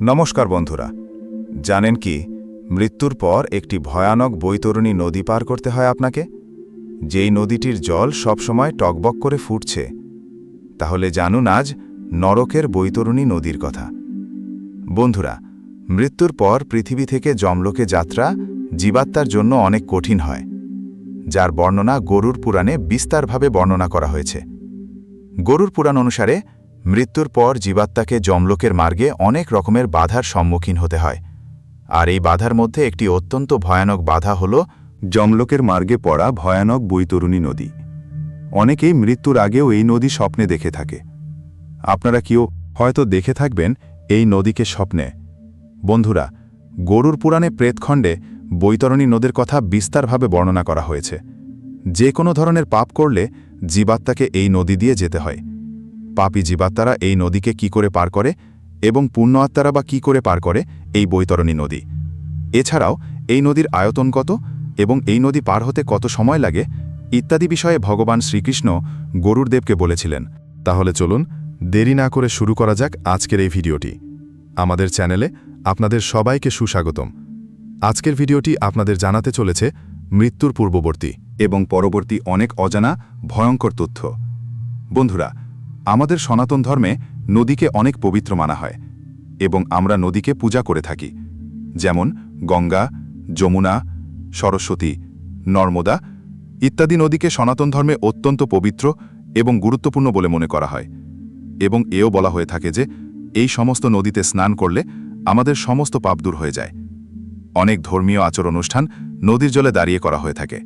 নমস্কার বন্ধুরা। জানেন কি, মৃত্যুর পর একটি ভয়ানক বৈতরণী নদী পার করতে হয় আপনাকে? যেই নদীটির জল সবসময় টকবক করে ফুটছে। তাহলে জানুন আজ নরকের বৈতরণী নদীর কথা। বন্ধুরা, মৃত্যুর পর পৃথিবী থেকে জমলোকে যাত্রা জীবাত্মার জন্য অনেক কঠিন হয়, যার বর্ণনা গরুর পুরাণে বিস্তারভাবে বর্ণনা করা হয়েছে। গরুর পুরাণ অনুসারে মৃত্যুর পর জীবাত্মাকে জমলোকের মার্গে অনেক রকমের বাধার সম্মুখীন হতে হয়। আর এই বাধার মধ্যে একটি অত্যন্ত ভয়ানক বাধা হল জমলোকের মার্গে পড়া ভয়ানক বৈতরুণী নদী। অনেকেই মৃত্যুর আগেও এই নদী স্বপ্নে দেখে থাকে। আপনারা কেউ হয়তো দেখে থাকবেন এই নদীকে স্বপ্নে। বন্ধুরা, গরুর পুরাণে প্রেতখণ্ডে বৈতরণী নদীর কথা বিস্তারভাবে বর্ণনা করা হয়েছে। যে কোনো ধরনের পাপ করলে জীবাত্মাকে এই নদী দিয়ে যেতে হয়। পাপী জীবাত্মারা এই নদীকে কি করে পার করে এবং পূর্ণ আত্মারা বা কি করে পার করে এই বৈতরণী নদী? এছাড়াও, এই নদীর আয়তন কত এবং এই নদী পার হতে কত সময় লাগে ইত্যাদি বিষয়ে ভগবান শ্রীকৃষ্ণ গরুরদেবকে বলেছিলেন। তাহলে চলুন দেরি না করে শুরু করা যাক আজকের এই ভিডিওটি। আমাদের চ্যানেলে আপনাদের সবাইকে সুস্বাগতম। আজকের ভিডিওটি আপনাদের জানাতে চলেছে মৃত্যুর পূর্ববর্তী এবং পরবর্তী অনেক অজানা ভয়ঙ্কর তথ্য। বন্ধুরা আমাদের সনাতন ধর্মে নদীকে অনেক পবিত্র মানা হয় এবং আমরা নদীকে পূজা করে থাকি। যেমন গঙ্গা, যমুনা, সরস্বতী, নর্মদা ইত্যাদি নদীকে সনাতন ধর্মে অত্যন্ত পবিত্র এবং গুরুত্বপূর্ণ বলে মনে করা হয়। এবং এও বলা হয়ে থাকে যে, এই সমস্ত নদীতে স্নান করলে আমাদের সমস্ত পাপ দূর হয়ে যায়। অনেক ধর্মীয় আচর অনুষ্ঠান নদীর জলে দাঁড়িয়ে করা হয়ে থাকে।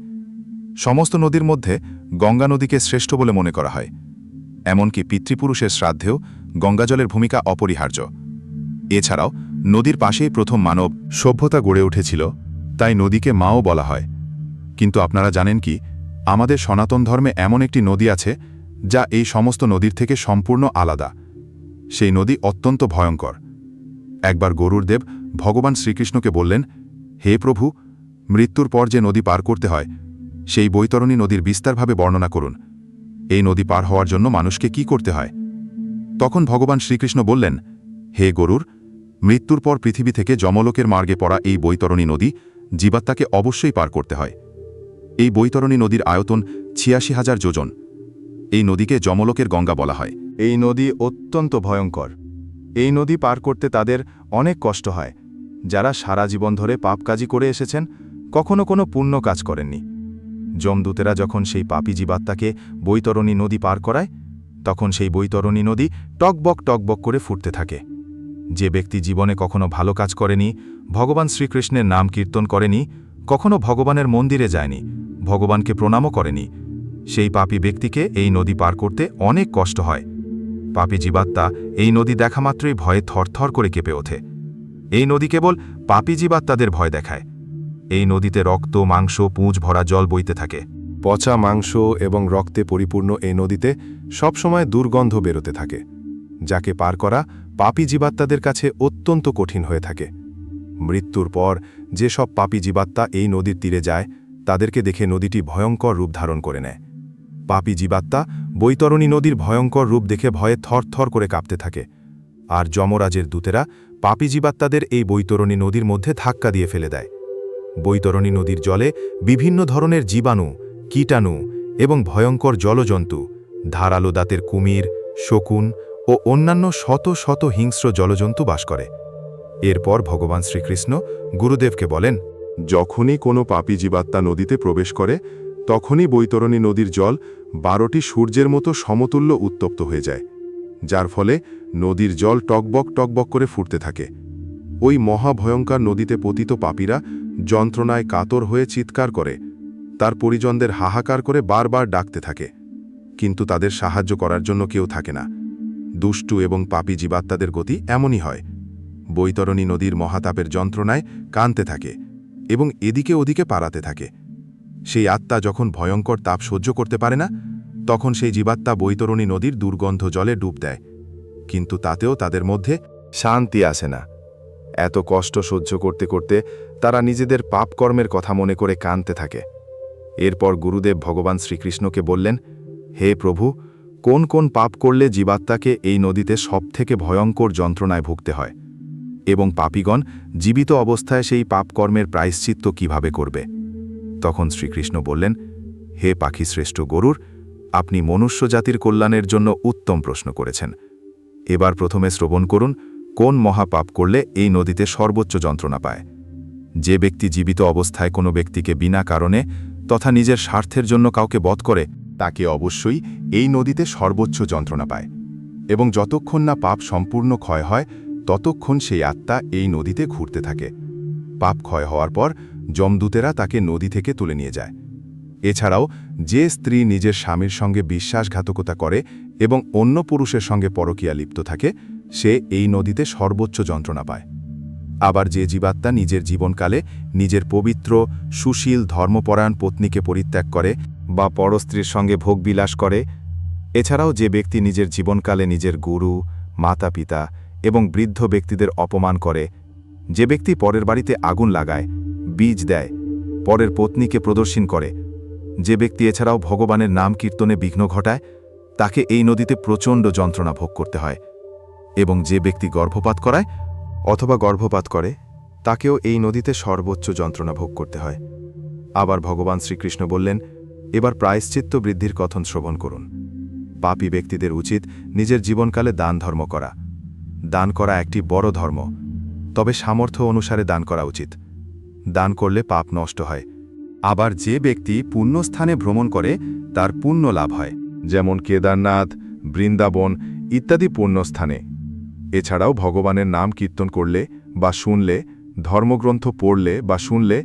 সমস্ত নদীর মধ্যে গঙ্গা নদীকে শ্রেষ্ঠ বলে মনে করা হয়। এমনকি পিতৃপুরুষের শ্রাদ্ধেও গঙ্গাজলের ভূমিকা অপরিহার্য। এছাড়াও নদীর পাশেই প্রথম মানব সভ্যতা গড়ে উঠেছিল, তাই নদীকে মাও বলা হয়। কিন্তু আপনারা জানেন কি, আমাদের সনাতন ধর্মে এমন একটি নদী আছে, যা এই সমস্ত নদীর থেকে সম্পূর্ণ আলাদা। সেই নদী অত্যন্ত ভয়ঙ্কর। একবার গরুর দেব ভগবান শ্রীকৃষ্ণকে বললেন, হে প্রভু, মৃত্যুর পর যে নদী পার করতে হয়, সেই বৈতরণী নদীর বিস্তারভাবে বর্ণনা করুন। এই নদী পার হওয়ার জন্য মানুষকে কি করতে হয়? তখন ভগবান শ্রীকৃষ্ণ বললেন, হে গরুর, মৃত্যুর পর পৃথিবী থেকে যমলোকের মার্গে পড়া এই বৈতরণী নদী জীবাত্মাকে অবশ্যই পার করতে হয়। এই বৈতরণী নদীর আয়তন ছিয়াশি হাজার যোজন। এই নদীকে যমলোকের গঙ্গা বলা হয়। এই নদী অত্যন্ত ভয়ঙ্কর। এই নদী পার করতে তাদের অনেক কষ্ট হয়। যারা সারা জীবন ধরে পাপ কাজই করে এসেছেন, কখনো কোনো পুণ্য কাজ করেননি। যমদূতেরা যখন সেই পাপী জীবাত্মাকে বৈতরণী নদী পার করায়, তখন সেই বৈতরণী নদী টকবক টকবক করে ফুটতে থাকে। যে ব্যক্তি জীবনে কখনো ভালো কাজ করেনি, ভগবান শ্রীকৃষ্ণের নাম কীর্তন করেনি, কখনো ভগবানের মন্দিরে যায়নি, ভগবানকে প্রণামও করেনি, সেই পাপী ব্যক্তিকে এই নদী পার করতে অনেক কষ্ট হয়। পাপী জীবাত্মা এই নদী দেখা মাত্রই ভয়ে থরথর করে কেঁপে ওঠে। এই নদী কেবল পাপী জীবাত্মাদের ভয় দেখায়। এই নদীতে রক্ত, মাংস, পুঁজ ভরা জল বইতে থাকে। পচা মাংস এবং রক্তে পরিপূর্ণ এই নদীতে সবসময় দুর্গন্ধ বেরোতে থাকে, যাকে পার করা পাপী জীবাত্মাদের কাছে অত্যন্ত কঠিন হয়ে থাকে। মৃত্যুর পর যেসব পাপী জীবাত্মা এই নদীর তীরে যায়, তাদেরকে দেখে নদীটি ভয়ঙ্কর রূপ ধারণ করে নেয়। পাপী জীবাত্মা বৈতরণী নদীর ভয়ঙ্কর রূপ দেখে ভয়ে থরথর করে কাঁপতে থাকে, আর যমরাজের দূতেরা পাপী জীবাত্মাদের এই বৈতরণী নদীর মধ্যে ধাক্কা দিয়ে ফেলে দেয়। বৈতরণী নদীর জলে বিভিন্ন ধরনের জীবাণু, কীটাণু এবং ভয়ঙ্কর জলজন্তু, ধারালো দাঁতের কুমির, শকুন ও অন্যান্য শত শত হিংস্র জলজন্তু বাস করে। এরপর ভগবান শ্রীকৃষ্ণ গুরুদেবকে বলেন, যখনই কোনো পাপী জীবাত্মা নদীতে প্রবেশ করে, তখনই বৈতরণী নদীর জল বারোটি সূর্যের মতো সমতুল্য উত্তপ্ত হয়ে যায়, যার ফলে নদীর জল টকবক টকবক করে ফুটতে থাকে। ওই মহাভয়ঙ্কর নদীতে পতিত পাপীরা যন্ত্রণায় কাতর হয়ে চিৎকার করে। তার পরিজনদের হাহাকার করে বারবার ডাকতে থাকে। কিন্তু তাদের সাহায্য করার জন্য কেউ থাকে না। দুষ্টু এবং পাপী জীবাত্মাদের গতি এমনই হয়। বৈতরণী নদীর মহাতাপের যন্ত্রণায় কানতে থাকে এবং এদিকে ওদিকে পারাতে থাকে। সেই আত্মা যখন ভয়ঙ্কর তাপ সহ্য করতে পারে না, তখন সেই জীবাত্মা বৈতরণী নদীর দুর্গন্ধ জলে ডুব দেয়। কিন্তু তাতেও তাদের মধ্যে শান্তি আসে না। এত কষ্ট সহ্য করতে করতে তারা নিজেদের পাপকর্মের কথা মনে করে কানতে থাকে। এরপর গুরুদেব ভগবান শ্রীকৃষ্ণকে বললেন, হে প্রভু, কোন কোন পাপ করলে জীবাত্মাকে এই নদীতে সবথেকে ভয়ঙ্কর যন্ত্রণায় ভুগতে হয়? এবং পাপীগণ জীবিত অবস্থায় সেই পাপকর্মের প্রায়শ্চিত্ত কীভাবে করবে? তখন শ্রীকৃষ্ণ বললেন, হে পাখি শ্রেষ্ঠ গরুর, আপনি মনুষ্য জাতির কল্যাণের জন্য উত্তম প্রশ্ন করেছেন। এবার প্রথমে শ্রবণ করুন কোন মহাপাপ করলে এই নদীতে সর্বোচ্চ যন্ত্রণা পায়? যে ব্যক্তি জীবিত অবস্থায় কোনো ব্যক্তিকে বিনা কারণে তথা নিজের স্বার্থের জন্য কাউকে বধ করে, তাকে অবশ্যই এই নদীতে সর্বোচ্চ যন্ত্রণা পায়। এবং যতক্ষণ না পাপ সম্পূর্ণ ক্ষয় হয়, ততক্ষণ সেই আত্মা এই নদীতে ঘুরতে থাকে। পাপ ক্ষয় হওয়ার পর যমদূতেরা তাকে নদী থেকে তুলে নিয়ে যায়। এছাড়াও যে স্ত্রী নিজের স্বামীর সঙ্গে বিশ্বাসঘাতকতা করে এবং অন্য পুরুষের সঙ্গে পরকীয়া লিপ্ত থাকে সে এই নদীতে সর্বোচ্চ যন্ত্রণা পায়। আবার যে জীবাত্মা নিজের জীবনকালে নিজের পবিত্র, সুশীল ধর্মপরায়ণ পত্নীকে পরিত্যাগ করে বা পরস্ত্রীর সঙ্গে ভোগবিলাস করে, এছাড়াও যে ব্যক্তি নিজের জীবনকালে নিজের গুরু মাতা পিতা এবং বৃদ্ধ ব্যক্তিদের অপমান করে, যে ব্যক্তি পরের বাড়িতে আগুন লাগায়, বীজ দেয়, পরের পত্নীকে প্রদর্শন করে, যে ব্যক্তি এছাড়াও ভগবানের নাম কীর্তনে বিঘ্ন ঘটায়, তাকে এই নদীতে প্রচণ্ড যন্ত্রণা ভোগ করতে হয়। এবং যে ব্যক্তি গর্ভপাত করায় অথবা গর্ভপাত করে, তাকেও এই নদীতে সর্বোচ্চ যন্ত্রণা ভোগ করতে হয়। আবার ভগবান শ্রীকৃষ্ণ বললেন, এবার প্রায়শ্চিত্ত বৃদ্ধির কথন শ্রবণ করুন। পাপী ব্যক্তিদের উচিত নিজের জীবনকালে দান ধর্ম করা। দান করা একটি বড় ধর্ম, তবে সামর্থ্য অনুসারে দান করা উচিত। দান করলে পাপ নষ্ট হয়। আবার যে ব্যক্তি পুণ্যস্থানে ভ্রমণ করে, তার পুণ্য লাভ হয়, যেমন কেদারনাথ, বৃন্দাবন ইত্যাদি পুণ্যস্থানে। এছাড়াও ভগবানের নাম কীর্তন করলে বা শুনলে, ধর্মগ্রন্থ পড়লে বা শুনলে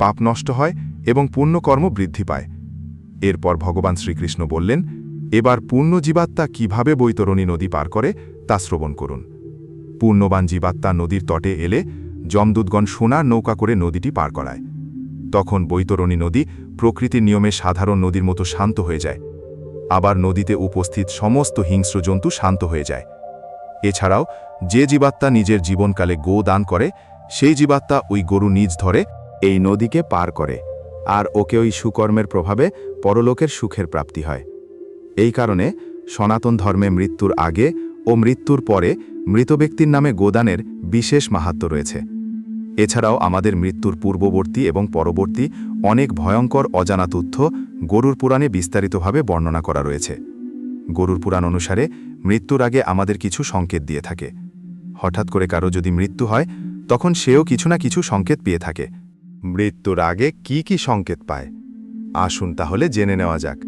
পাপ নষ্ট হয় এবং পুণ্যকর্ম বৃদ্ধি পায়। এরপর ভগবান শ্রীকৃষ্ণ বললেন, এবার পূর্ণ জীবাত্মা কীভাবে বৈতরণী নদী পার করে, তা শ্রবণ করুন। পূর্ণবান জীবাত্মা নদীর তটে এলে যমদূতগণ সোনার নৌকা করে নদীটি পার করায়। তখন বৈতরণী নদী প্রকৃতির নিয়মে সাধারণ নদীর মতো শান্ত হয়ে যায়। আবার নদীতে উপস্থিত সমস্ত হিংস্র জন্তু শান্ত হয়ে যায়। এছাড়াও, যে জীবাত্মা নিজের জীবনকালে গো দান করে, সেই জীবাত্মা ওই গরু নিজ ধরে এই নদীকে পার করে, আর ওকে ওই সুকর্মের প্রভাবে পরলোকের সুখের প্রাপ্তি হয়। এই কারণে সনাতন ধর্মে মৃত্যুর আগে ও মৃত্যুর পরে মৃত ব্যক্তির নামে গোদানের বিশেষ মাহাত্ম রয়েছে। এছাড়াও আমাদের মৃত্যুর পূর্ববর্তী এবং পরবর্তী অনেক ভয়ঙ্কর অজানা তথ্য গরুর পুরাণে বিস্তারিতভাবে বর্ণনা করা রয়েছে। গরুর পুরাণ অনুসারে মৃত্যুর আগে আমাদের কিছু সংকেত দিয়ে থাকে। হঠাৎ করে কারও যদি মৃত্যু হয়, তখন সেও কিছু না কিছু সংকেত পেয়ে থাকে। মৃত্যুর আগে কি কি সংকেত পায়? আসুন তাহলে জেনে নেওয়া যাক।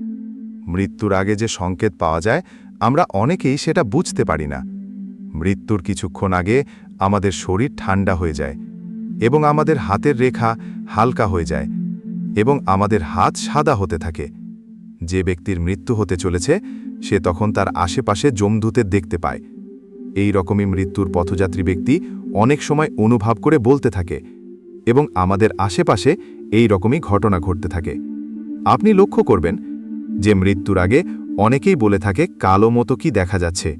মৃত্যুর আগে যে সংকেত পাওয়া যায়, আমরা অনেকেই সেটা বুঝতে পারি না। মৃত্যুর কিছুক্ষণ আগে আমাদের শরীর ঠান্ডা হয়ে যায় এবং আমাদের হাতের রেখা হালকা হয়ে যায় এবং আমাদের হাত সাদা হতে থাকে। যে ব্যক্তির মৃত্যু হতে চলেছে সে তখন তার আশেপাশে জমদূতের দেখতে পায়। এই রকমই মৃত্যুর পথযাত্রী ব্যক্তি অনেক সময় অনুভব করে বলতে থাকে এবং আমাদের আশেপাশে এই রকমই ঘটনা ঘটতে থাকে। আপনি লক্ষ্য করবেন যে মৃত্যুর আগে অনেকেই বলে থাকে, কালো মতো কি দেখা যাচ্ছে?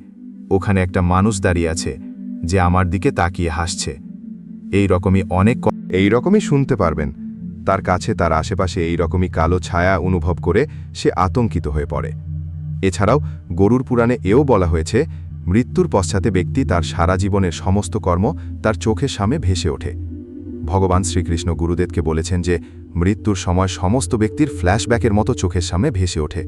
ওখানে একটা মানুষ দাঁড়িয়ে আছে যে আমার দিকে তাকিয়ে হাসছে। এই রকমই অনেক এই রকমই শুনতে পারবেন। তার কাছে, তার আশেপাশে এই রকমই কালো ছায়া অনুভব করে সে আতঙ্কিত হয়ে পড়ে। এছাড়াও গরুর পুরাণে এও বলা হয়েছে, মৃত্যুর পশ্চাতে ব্যক্তি তার সারা জীবনের সমস্ত কর্ম তার চোখের সামনে ভেসে ওঠে। ভগবান শ্রীকৃষ্ণ গুরুদেবকে বলেছেন যে, মৃত্যুর সময় সমস্ত ব্যক্তির ফ্ল্যাশব্যাকের মতো চোখের সামনে ভেসে ওঠে।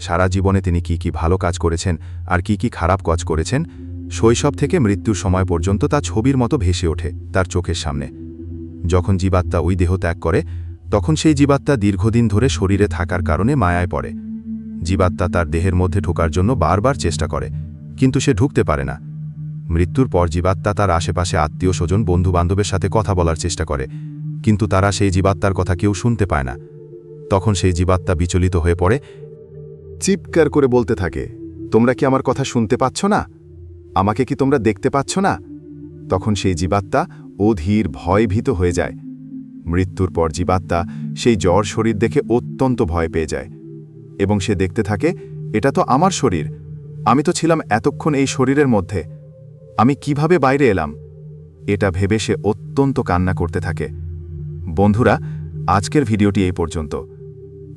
সারা জীবনে তিনি কি কি ভালো কাজ করেছেন আর কি কি খারাপ কাজ করেছেন, শৈশব থেকে মৃত্যুর সময় পর্যন্ত তা ছবির মতো ভেসে ওঠে তার চোখের সামনে। যখন জীবাত্মা ওই দেহ ত্যাগ করে, তখন সেই জীবাত্মা দীর্ঘদিন ধরে শরীরে থাকার কারণে মায়ায় পড়ে। জীবাত্মা তার দেহের মধ্যে ঢোকার জন্য বারবার চেষ্টা করে, কিন্তু সে ঢুকতে পারে না। মৃত্যুর পর জীবাত্মা তার আশেপাশে আত্মীয় স্বজন, বন্ধুবান্ধবের সাথে কথা বলার চেষ্টা করে, কিন্তু তারা সেই জীবাত্মার কথা কেউ শুনতে পায় না। তখন সেই জীবাত্মা বিচলিত হয়ে পড়ে। চিৎকার করে বলতে থাকে, তোমরা কি আমার কথা শুনতে পাচ্ছ না? আমাকে কি তোমরা দেখতে পাচ্ছ না? তখন সেই জীবাত্মা অধীর ভয়ভীত হয়ে যায়। মৃত্যুর পর জীবাত্মা সেই জ্বর শরীর দেখে অত্যন্ত ভয় পেয়ে যায়। এবং সে দেখতে থাকে, এটা তো আমার শরীর। আমি তো ছিলাম এতক্ষণ এই শরীরের মধ্যে। আমি কীভাবে বাইরে এলাম? এটা ভেবে সে অত্যন্ত কান্না করতে থাকে। বন্ধুরা, আজকের ভিডিওটি এই পর্যন্ত।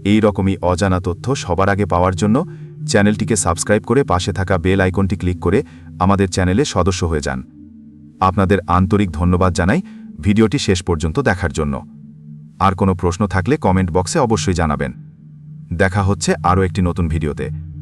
এই রকমই অজানা তথ্য সবার আগে পাওয়ার জন্য চ্যানেলটিকে সাবস্ক্রাইব করে পাশে থাকা বেল আইকনটি ক্লিক করে আমাদের চ্যানেলে সদস্য হয়ে যান। আপনাদের আন্তরিক ধন্যবাদ জানাই ভিডিওটি শেষ পর্যন্ত দেখার জন্য। আর কোনো প্রশ্ন থাকলে কমেন্ট বক্সে অবশ্যই জানাবেন। দেখা হচ্ছে আরও একটি নতুন ভিডিওতে।